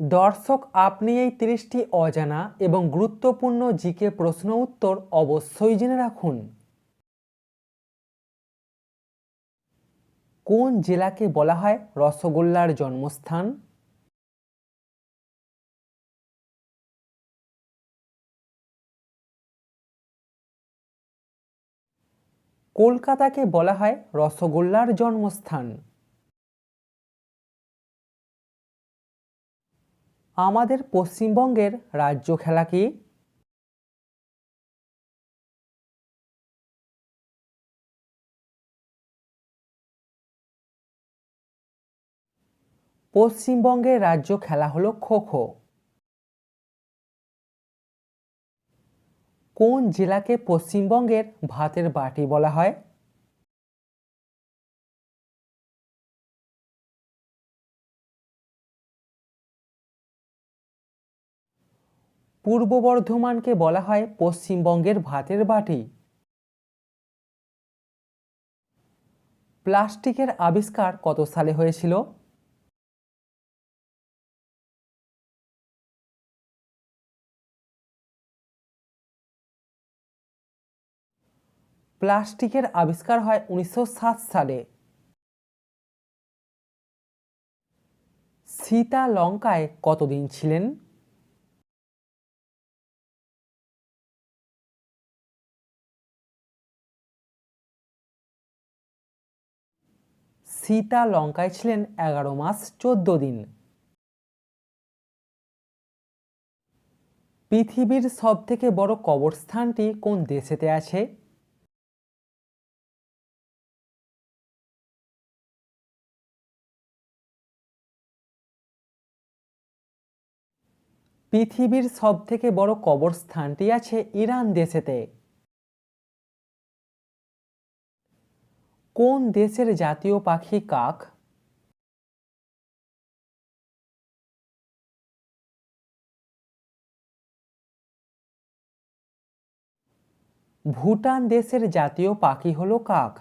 দর্শক, আপনি এই তিরিশটি অজানা এবং গুরুত্বপূর্ণ জিকে প্রশ্ন উত্তর অবশ্যই জেনে রাখুন। কোন জেলাকে বলা হয় রসগোল্লার জন্মস্থান? কলকাতাকে বলা হয় রসগোল্লার জন্মস্থান। আমাদের পশ্চিমবঙ্গের রাজ্য খেলা কি? পশ্চিমবঙ্গের রাজ্য খেলা হলো খো খো কোন জেলাকে পশ্চিমবঙ্গের ভাতের বাটি বলা হয়? পূর্ব বর্ধমানকে বলা হয় পশ্চিমবঙ্গের ভাতের বাটি। প্লাস্টিকের আবিষ্কার কত সালে হয়েছিল? প্লাস্টিকের আবিষ্কার হয় উনিশশো সাত সালে। সীতা লঙ্কায় কতদিন ছিলেন? সীতা লঙ্কায় ছিলেন এগারো মাস চোদ্দ দিন। পৃথিবীর সব থেকে বড় কবরস্থানটি কোন দেশেতে আছে? পৃথিবীর সব থেকে বড় কবরস্থানটি আছে ইরান দেশেতে। কোন দেশের জাতীয় পাখি কাক? ভুটান দেশের জাতীয় পাখি হলো কাক।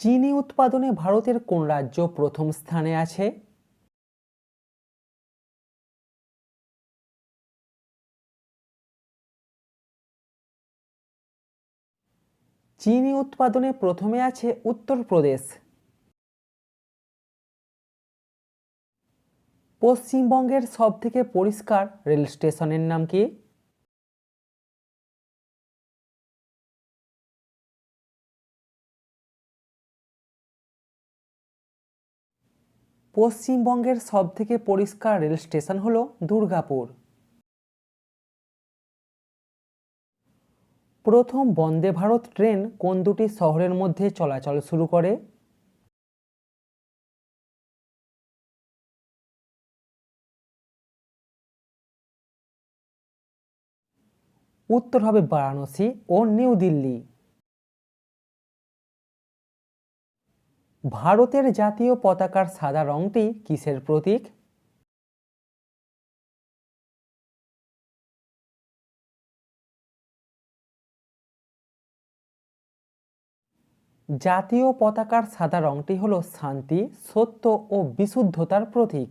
চিনি উৎপাদনে ভারতের কোন রাজ্য প্রথম স্থানে আছে? চিনি উৎপাদনে প্রথমে আছে উত্তরপ্রদেশ। পশ্চিমবঙ্গের সবথেকে পরিষ্কার রেল স্টেশনের নাম কি? পশ্চিমবঙ্গের সবথেকে পরিষ্কার রেল স্টেশন হল দুর্গাপুর। প্রথম বন্দে ভারত ট্রেন কোন দুটি শহরের মধ্যে চলাচল শুরু করে? উত্তর হবে বারাণসী ও নিউ দিল্লি। ভারতের জাতীয় পতাকার সাদা রংটি কিসের প্রতীক? জাতীয় পতাকার সাদা রংটি হল শান্তি, সত্য ও বিশুদ্ধতার প্রতীক।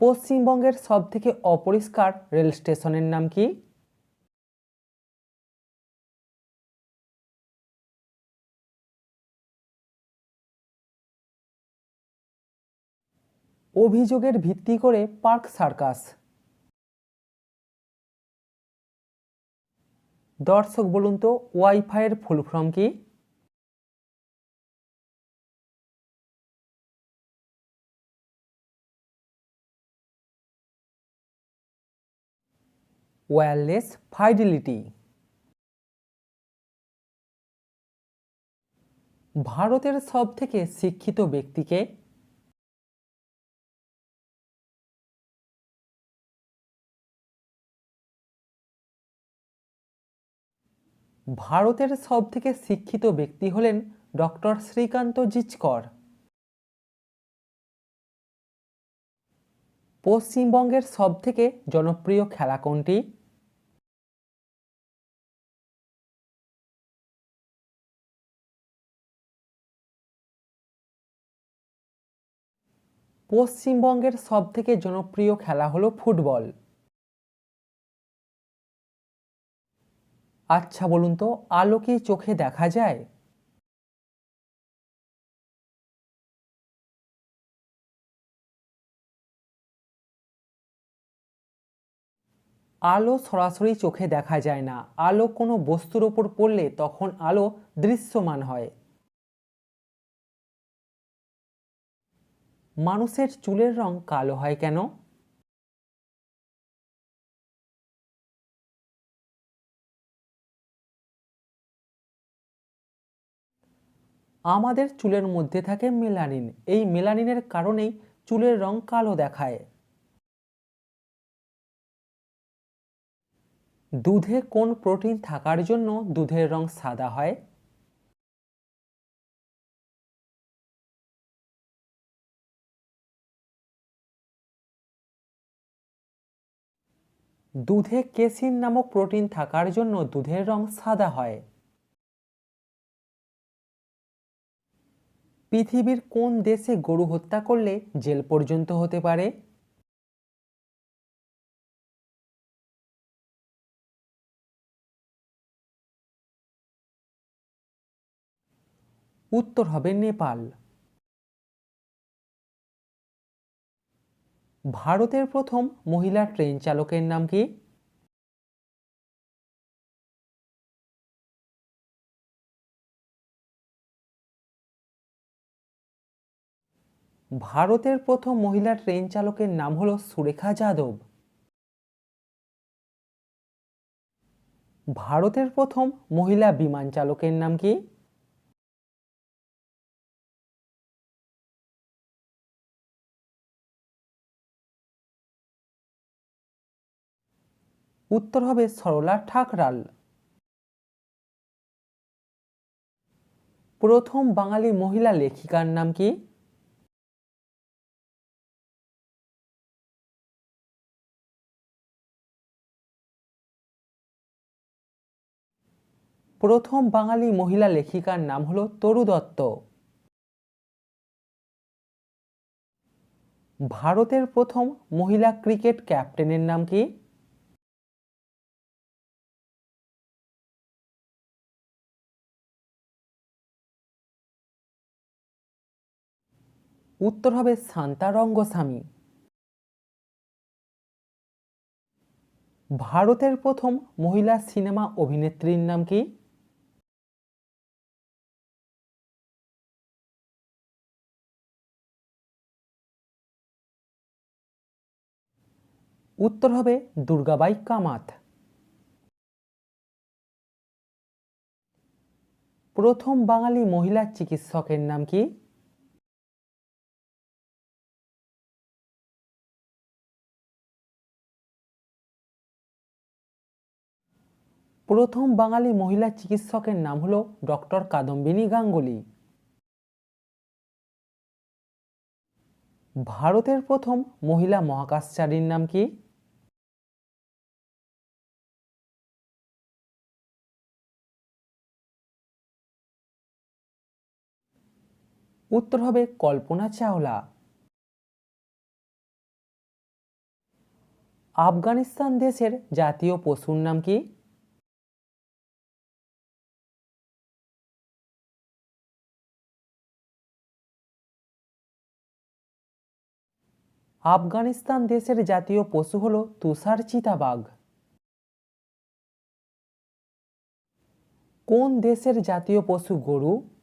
পশ্চিমবঙ্গের সবথেকে অপরিষ্কার রেল স্টেশনের নাম কি? অভিযোগের ভিত্তি করে পার্ক সার্কাস। দর্শক বলুন তো ওয়াইফাইয়ের ফুল ফর্ম কি? ওয়্যারলেস ফাইডিলিটি ভারতের সব থেকে শিক্ষিত ব্যক্তিকে ভারতের সবথেকে শিক্ষিত ব্যক্তি হলেন ডক্টর শ্রীকান্ত জিচকর। পশ্চিমবঙ্গের সবথেকে জনপ্রিয় খেলা কোনটি? পশ্চিমবঙ্গের সবথেকে জনপ্রিয় খেলা হলো ফুটবল। আচ্ছা বলুন তো, আলো কি চোখে দেখা যায়? আলো সরাসরি চোখে দেখা যায় না। আলো কোনো বস্তুর ওপর পড়লে তখন আলো দৃশ্যমান হয়। মানুষের চুলের রং কালো হয় কেন? আমাদের চুলের মধ্যে থাকে মেলানিন। এই মেলানিনের কারণেই চুলের রং কালো দেখায়। দুধে কোন প্রোটিন থাকার জন্য দুধের রং সাদা হয়? দুধে কেসিন নামক প্রোটিন থাকার জন্য দুধের রং সাদা হয়। পৃথিবীর কোন দেশে গরু হত্যা করলে জেল পর্যন্ত হতে পারে? উত্তর হবে নেপাল। ভারতের প্রথম মহিলা ট্রেন চালকের নাম কি? ভারতের প্রথম মহিলা ট্রেন চালকের নাম হলো সুরেখা যাদব। ভারতের প্রথম মহিলা বিমান চালকের নাম কি? উত্তর হবে সরলা ঠাকরাল। প্রথম বাঙালি মহিলা লেখিকার নাম কি? প্রথম বাঙালি মহিলা লেখিকার নাম হলো তরু দত্ত। ভারতের প্রথম মহিলা ক্রিকেট ক্যাপ্টেনের নাম কি? উত্তর হবে শান্তা রঙ্গস্বামী। ভারতের প্রথম মহিলা সিনেমা অভিনেত্রীর নাম কি? উত্তর হবে দুর্গাবাই কামাত। প্রথম বাঙালি মহিলা চিকিৎসকের নাম কি? প্রথম বাঙালি মহিলা চিকিৎসকের নাম হলো ডক্টর কাদম্বিনী গাঙ্গুলি। ভারতের প্রথম মহিলা মহাকাশচারীর নাম কি? উত্তর হবে কল্পনা চাওলা। আফগানিস্তান দেশের জাতীয় পশুর নাম কি? আফগানিস্তান দেশের জাতীয় পশু হল তুষার চিতাবাঘ। কোন দেশের জাতীয় পশু গরু?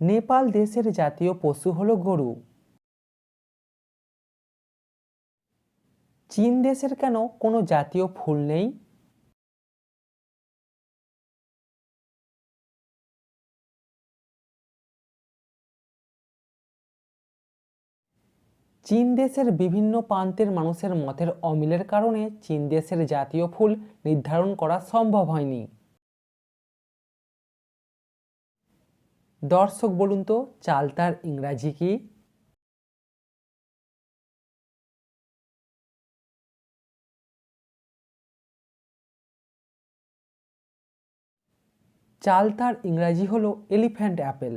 নেপাল দেশের জাতীয় পশু হল গরু। চীন দেশের কেন কোনো জাতীয় ফুল নেই? চীন দেশের বিভিন্ন প্রান্তের মানুষের মতের অমিলের কারণে চীন দেশের জাতীয় ফুল নির্ধারণ করা সম্ভব হয়নি। দর্শক বলুন তো চালতার ইংরাজি কি? চালতার ইংরাজি হলো এলিফ্যান্ট অ্যাপেল।